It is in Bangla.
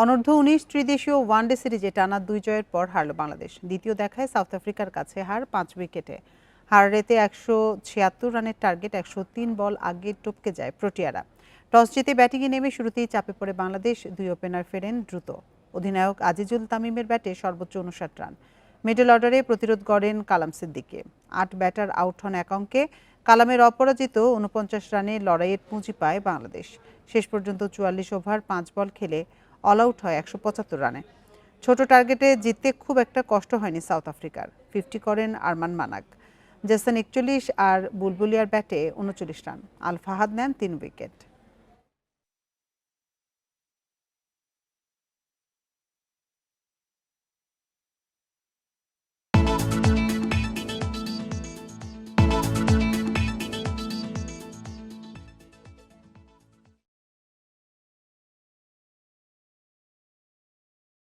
অনূর্ধ্ব উনিশ ত্রিদেশীয় ওয়ানডে সিরিজে টানা দুই জয়ের পর হারল বাংলাদেশ। দ্বিতীয় দেখায় সাউথ আফ্রিকার কাছে হার পাঁচ উইকেটে। হার রেতে একশো ছিয়াত্তর রানের টার্গেট, একশো তিন বল আগে টপকে যায় প্রোটিয়ারা। টস জিতে ব্যাটিংয়ে নেমে শুরুতেই চাপে পড়ে বাংলাদেশ, দুই ওপেনার ফেরেন দ্রুত। অধিনায়ক আজিজুল তামিমের ব্যাটে সর্বোচ্চ উনষাট রান। মিডল অর্ডারে প্রতিরোধ গড়েন কালাম সিদ্দিকে। আট ব্যাটার আউট হন এক অঙ্কে কালামের অপরাজিত উনপঞ্চাশ রানে লড়াইয়ের পুঁজি পায় বাংলাদেশ। শেষ পর্যন্ত চুয়াল্লিশ ওভার, পাঁচ বল খেলে অল আউট হয় একশো পঁচাত্তর রানে। ছোট টার্গেটে জিততে খুব একটা কষ্ট হয়নি সাউথ আফ্রিকার। ফিফটি করেন আরমান মানাক। জেসন একচল্লিশ আর বুলবুলিয়ার ব্যাটে উনচল্লিশ রান। আল ফাহাদ নেন তিন উইকেট।